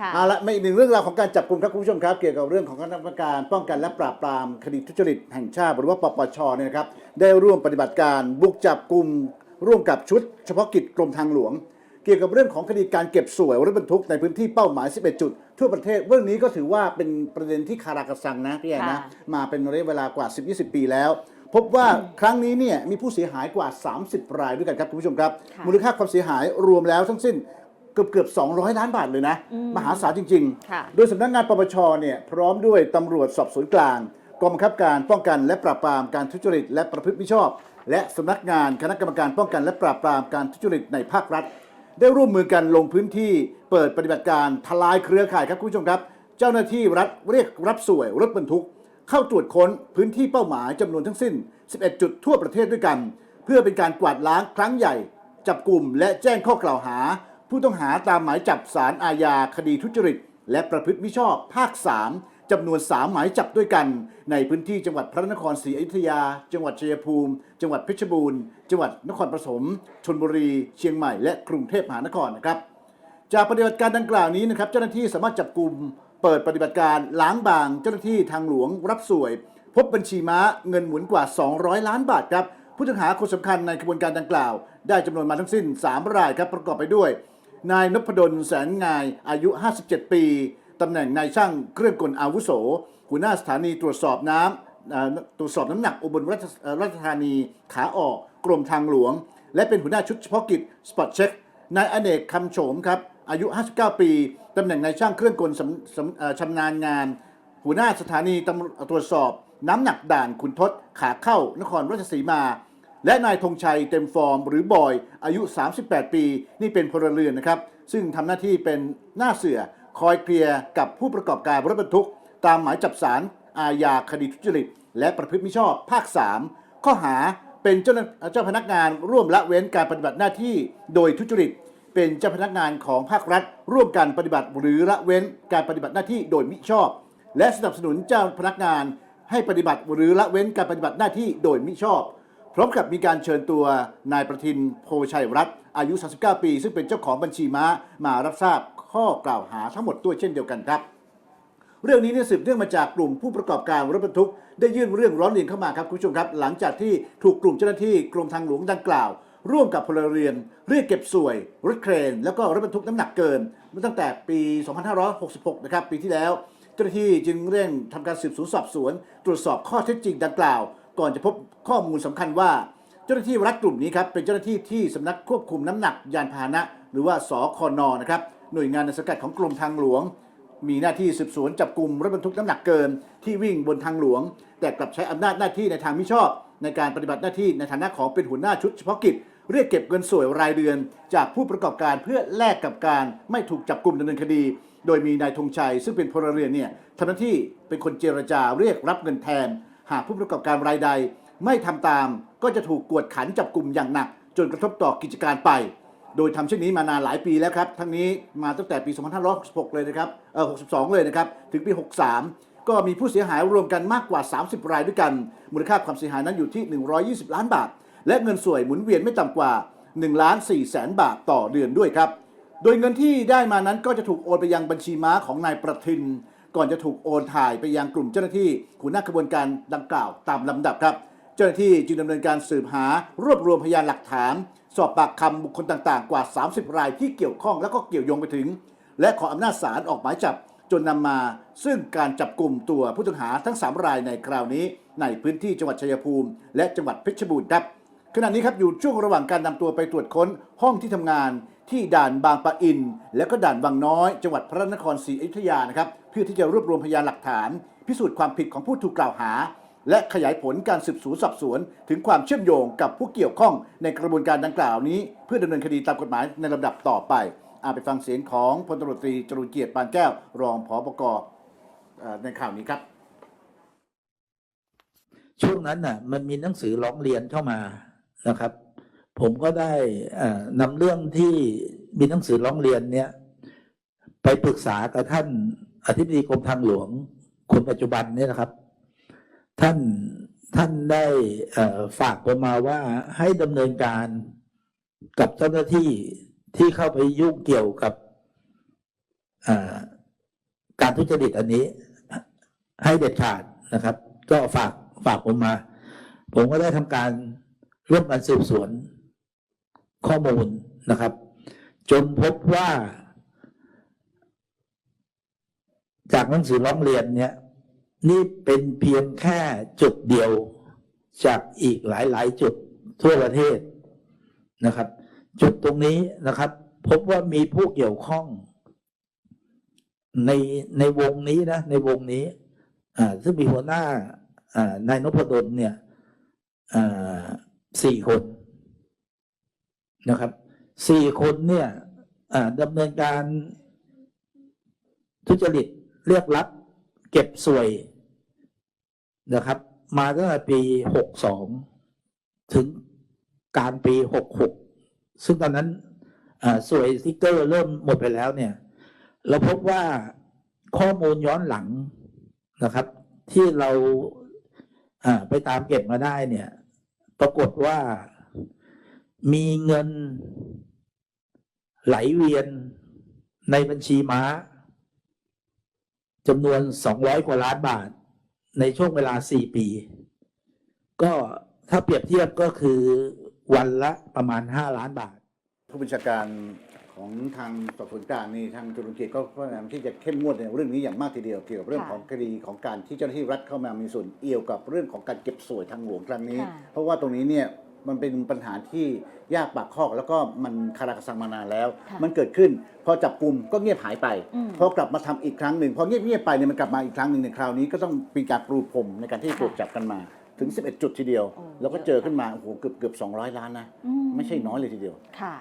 ค่ะเอาละไม่อีกหนึ่งเรื่องราวของการจับกลุ่มครับคุณผู้ชมครับ เกี่ยวกับเรื่องของคณะกรรมการป้องกันและปราบปรามคดีทุจริตแห่งชาติหรือว่าปปชเนี่ยนะครับได้ร่วมปฏิบัติการบุกจับกลุ่มร่วมกับชุด เฉพาะกิจกรมทางหลวง เกี่ยวกับเรื่องของคดีการเก็บสวยรถบรรทุกในพื้นที่เป้าหมาย 11 จุด ทั่วประเทศเรื่องนี้ก็ถือว่าเป็นประเด็นที่คาราคาซังนะพี่แอนนะค่ะมาเป็นระยะเวลากว่า 10-20 ปีแล้วพบว่าครั้งนี้เนี่ยมีผู้เสียหายกว่า 30 รายด้วยกันครับคุณผู้ชมครับค่ะมูลค่าความเสียหายรวมแล้วทั้งสิ้นเกือบเกือบ200 ล้านบาทเลยนะ มหาศาลจริงค่ะๆโดยสำนักงานปปชเนี่ยพร้อมด้วยตำรวจสอบสวนกลางกองบังคับการป้องกันและปราบปรามการทุจริต และประพฤติมิชอบ และสำนักงานคณะกรรมการป้องกันและปราบปรามการทุจริตในภาครัฐ ได้ร่วมมือกันลงพื้นที่เปิดปฏิบัติการทลายเครือข่ายครับคุณผู้ชมครับ เจ้าหน้าที่รัฐเรียกรับสวยรถบรรทุก เข้าตรวจค้นพื้นที่เป้าหมายจำนวนทั้งสิ้น 11 จุดทั่วประเทศด้วยกัน เพื่อเป็นการกวาดล้างครั้งใหญ่ จับกลุ่มและแจ้งข้อกล่าวหา ผู้ต้องหาตามหมายจับสารอาญาคดีทุจริต และประพฤติมิชอบภาค 3จำนวน 3 หมายจับด้วยกัน ในพื้นที่จังหวัดพระนครศรีอยุธยา จังหวัดชัยภูมิ จังหวัดเพชรบูรณ์ จังหวัดนครปฐมชลบุรี เชียงใหม่ และกรุงเทพมหานครนะครับ จากปฏิบัติการดังกล่าวนี้นะครับเจ้าหน้าที่สามารถจับกลุ่มเปิดปฏิบัติการล้างบางเจ้าหน้าที่ทางหลวงรับสวย พบบัญชีม้าเงินหมุนกว่า 200 ล้านบาทครับผู้ต้องหาคนสำคัญในขบวนการดังกล่าว ได้จำนวนมาทั้งสิ้น 3 รายครับประกอบไปด้วย นายนพดลแสนงายอายุ 57 ปีตำแหน่งนายช่างเครื่องกลอาวุโส หัวหน้าสถานีตรวจสอบน้ำตรวจสอบน้ำหนักอุบลราชเอ่อราชธานีขาออกกรมทางหลวง และเป็นหัวหน้าชุดเฉพาะกิจสปอตเช็คนายอเนกคำโฉมครับอายุ 59 ปีตำแหน่งนายช่างเครื่องกลชำนาญงาน หัวหน้าสถานีตำรวจตรวจสอบน้ำหนักด่านขุนทศขาเข้านครราชสีมา และนายธงชัยเต็มฟอร์มหรือบอยอายุ 38 ปี นี่เป็นพลเรือนนะครับ ซึ่งทำหน้าที่เป็นหน้าเสือคอยเคลียร์กับผู้ประกอบการรถบรรทุก ตามหมายจับสารอาญาคดีทุจริต และประพฤติมิชอบภาค 3 ข้อหาเป็นเจ้าเจ้าพนักงานร่วมละเว้นการปฏิบัติหน้าที่โดยทุจริต เป็นเจ้าพนักงานของภาครัฐ ร่วมกันปฏิบัติหรือละเว้นการปฏิบัติหน้าที่โดยมิชอบ และสนับสนุนเจ้าพนักงานให้ปฏิบัติหรือละเว้นการปฏิบัติหน้าที่โดยมิชอบ ร้อมกับมีการเชิญตัวนายประทินโพชัยรัตน์อายุ 39 ปี ซึ่งเป็นเจ้าของบัญชีม้ามารับทราบข้อกล่าวหาทั้งหมดด้วยเช่นเดียวกันครับ เรื่องนี้เนี่ยสืบเนื่องมาจากกลุ่มผู้ประกอบการรถบรรทุก ได้ยื่นเรื่องร้องเรียนเข้ามาครับคุณผู้ชมครับ หลังจากที่ถูกกลุ่มเจ้าหน้าที่กรมทางหลวงดังกล่าว ร่วมกับพลเรือนเรียกเก็บสวย รถเครน แล้วก็รถบรรทุกน้ำหนักเกินมาตั้งแต่ปี 2566 นะครับปีที่แล้ว เจ้าหน้าที่จึงเร่งทำการสืบสวนสอบสวน ตรวจสอบข้อเท็จจริงดังกล่าว ก่อนจะพบข้อมูลสำคัญว่า เจ้าหน้าที่รัฐกลุ่มนี้ครับเป็นเจ้าหน้าที่ที่สำนักควบคุมน้ำหนักยานพาหนะ หรือว่าสคอนนะครับหน่วยงานในสังกัดของกรมทางหลวง มีหน้าที่สืบสวนจับกลุ่มรถบรรทุกน้ำหนักเกิน ที่วิ่งบนทางหลวง แต่กลับใช้อำนาจหน้าที่ในทางมิชอบ ในการปฏิบัติหน้าที่ในฐานะของเป็นหัวหน้าชุดเฉพาะกิจเรียกเก็บเงินสวยรายเดือน จากผู้ประกอบการเพื่อแลกกับการไม่ถูกจับกลุ่มดำเนินคดี โดยมีนายธงชัย ซึ่งเป็นพลเรือนเนี่ยทำหน้าที่เป็นคนเจรจาเรียกรับเงินแทน หากผู้ประกอบการรายใด ไม่ทำตามก็จะถูกกวดขันจับกลุ่มอย่างหนัก จนกระทบต่อกิจการไป โดยทำเช่นนี้มานานหลายปีแล้วครับ ทั้งนี้มาตั้งแต่ปี 2566 เลยนะครับเออ62 เลยนะครับ ถึงปี 63 ก็มีผู้เสียหายรวมกันมากกว่า 30 รายด้วยกัน มูลค่าความเสียหายนั้นอยู่ที่ 120 ล้านบาท และเงินสวยหมุนเวียนไม่ต่ำกว่า1ล้าน4แสนบาทต่อเดือนด้วยครับ โดยเงินที่ได้มานั้นก็จะถูกโอนไปยังบัญชีม้าของนายประทิน ก่อนจะถูกโอนถ่ายไปยังกลุ่มเจ้าหน้าที่หัวหน้ากระบวนการดังกล่าวตามลำดับครับ เจ้าหน้าที่จึงดำเนินการสืบหารวบรวมพยานหลักฐาน สอบปากคำบุคคลต่างๆ กว่า 30 รายที่เกี่ยวข้องแล้วก็เกี่ยวโยงไปถึง และขออำนาจศาลออกหมายจับ จนนำมาซึ่งการจับกลุ่มตัวผู้ต้องหาทั้ง 3 รายในคราวนี้ ในพื้นที่จังหวัดชัยภูมิ และจังหวัดเพชรบูรณ์ครับขณะนี้ครับอยู่ช่วงระหว่างการนำตัวไปตรวจค้นห้องที่ทำงานที่ด่านบางปะอิน และก็ด่านบางน้อย จังหวัดพระนครศรีอยุธยานะครับ พื่อที่จะรวบรวมพยานหลักฐาน พิสูจน์ความผิดของผู้ถูกกล่าวหา และขยายผลการสืบสวนสอบสวน ถึงความเชื่อมโยงกับผู้เกี่ยวข้องในกระบวนการดังกล่าวนี้ เพื่อดำเนินคดีตามกฎหมายในลำดับต่อไปอาไปฟังเสียงของพลตำรวจตรีจรุเกียรติปานแก้ว รองผบกเอ่อในข่าวนี้ครับ ช่วงนั้นน่ะ มันมีหนังสือร้องเรียนเข้ามานะครับ ผมก็ได้นำเรื่องที่มีหนังสือร้องเรียนเนี้ยไปปรึกษากับท่าน อธิบดีกรมทางหลวงคนปัจจุบันเนี่ยนะครับ ท่านท่านได้ฝากผมมาว่าให้ดำเนินการกับเจ้าหน้าที่ที่เข้าไปยุ่งเกี่ยวกับเอ่อทุจริตอันนี้ ให้เด็ดขาดนะครับ ก็ฝากฝากผมมา ผมก็ได้ทำการร่วมกันสืบสวนข้อมูลนะครับ จนพบว่า จากหนังสือร้องเรียนเนี่ยนี่เป็นเพียงแค่จุดเดียวจากอีกหลาย ๆ จุดทั่วประเทศนะครับ จุดตรงนี้นะครับ พบว่ามีผู้เกี่ยวข้อง ในในวงนี้นะ ในวงนี้ อ่าซึ่งมีหัวหน้า อ่านายนพดลเนี่ย อ่าสี่คนนะครับสี่คนเนี่ยดำเนินการทุจริต เรียกรับเก็บสวยนะครับ มาตั้งแต่ปีหกสองถึงกลารปีหกหกซึ่งตอนนั้นสวยสติ๊กเกอร์เริ่มหมดไปแล้วเนี่ย เราพบว่าข้อมูลย้อนหลังนะครับ ที่เราอ่าไปตามเก็บมาได้เนี่ย ปรากฏว่ามีเงินไหลเวียนในบัญชีม้า จำนวน 200 กว่าล้านบาท ในช่วงเวลา 4 ปี ก็ถ้าเปรียบเทียบก็คือวันละประมาณ 5 ล้านบาท ผู้บัญชาการของทางสอบสวนกลางนี่ทางจุลเกียรติก็พยายามที่จะเข้มงวดในเรื่องนี้อย่างมากทีเดียวเกี่ยวกับเรื่องค่ะของคดีของการที่เจ้าหน้าที่รัฐเข้ามามีส่วนเอี่ยวกับเรื่องของการเก็บสวยทางหลวงครั้งนี้ค่ะเพราะว่าตรงนี้เนี่ยมันเป็นปัญหาที่ยากปากคอก แล้วก็มันคาราคาซังมานานแล้วค่ะมันเกิดขึ้นพ อจับกลุ่มก็เงียบหายไปอืมพอกลับมาทำอีกครั้งหนึ่งพอเงียบเงียบๆไปเนี่ยมันกลับมาอีกครั้งหนึ่งในคราวนี้ก็ต้องมีการปรูพรมในการที่ค่ะตรวจจับกันมาถึง 11 จุดทีเดียวโอ้แล้วก็เจอขึ้นมาโอ้โหเกือบเกือบ200 ล้านนะอืไม่ใช่น้อยเลยทีเดียว ค่ะ